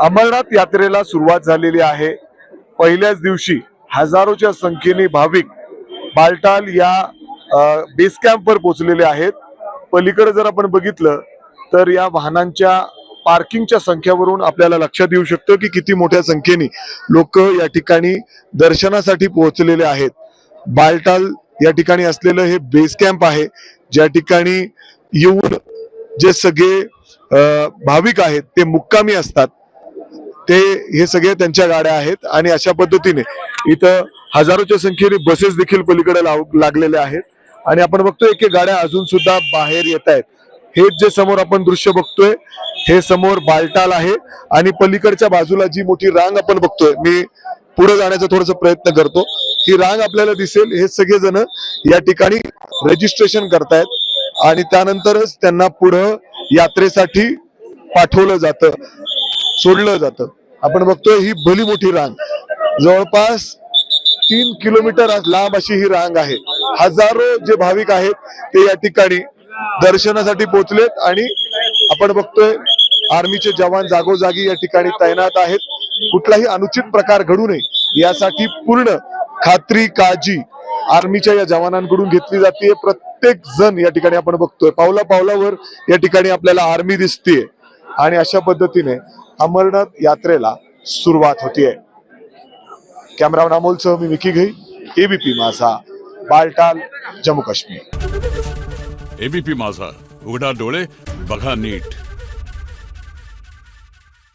अमरनाथ यात्रेला सुरुवात झालेली आहे. पहिल्याच दिवशी हजारोच्या संख्येने भाविक बालटाल या बेस कॅम्पवर पोहोचलेले आहेत. पलीकडे जर आपण बघितलं तर या वाहनांच्या पार्किंगच्या संख्यावरून आपल्याला लक्षात येऊ शकतं की किती मोठ्या संख्येने लोक या ठिकाणी दर्शनासाठी पोहोचलेले आहेत. बालटाल या ठिकाणी असलेलं हे बेस कॅम्प आहे. ज्या ठिकाणी येऊन जे सगळे भाविक आहेत ते मुक्कामी असतात. ते हे सगळे त्यांच्या गाड्या आहेत आणि अशा पद्धतीने इथं हजारोच्या संख्येने बसेस देखील पलीकडे लागलेल्या आहेत. आणि आपण बघतोय की गाड्या अजून सुद्धा बाहेर येत आहेत. हेच जे समोर आपण दृश्य बघतोय हे समोर बालटाल आहे आणि पलीकडच्या बाजूला जी मोठी रांग आपण बघतोय मी पुढे जाण्याचा थोडासा प्रयत्न करतो. ही रांग आपल्याला दिसेल. हे सगळेजण या ठिकाणी रजिस्ट्रेशन करतायत आणि त्यानंतरच त्यांना पुढं यात्रेसाठी पाठवलं जातं सोडलं जातं. आपण बघतोय ही भली मोठी रांग. जवळपास तीन किलोमीटर लांब अशी ही रांग आहे. हजारो जे भाविक आहेत ते या ठिकाणी दर्शनासाठी पोहोचलेत आणि आपण बघतोय आर्मीचे जवान जागोजागी या ठिकाणी तैनात आहेत. कुठलाही अनुचित प्रकार घडू नये यासाठी पूर्ण खात्री काळजी आर्मीच्या या जवानांकडून घेतली जाते प्रत्येक जण या ठिकाणी आपण बघतोय. पावला पावलावर या ठिकाणी आपल्याला आर्मी दिसतेय. आणि अशा पद्धतीने अमरनाथ यात्रेला सुरुवात होतीये. कॅमेरामॅन अमोलसह मी विकी घई एबीपी माझा बालटाल जम्मू काश्मीर. एबीपी माझा उघडा डोळे बघा नीट.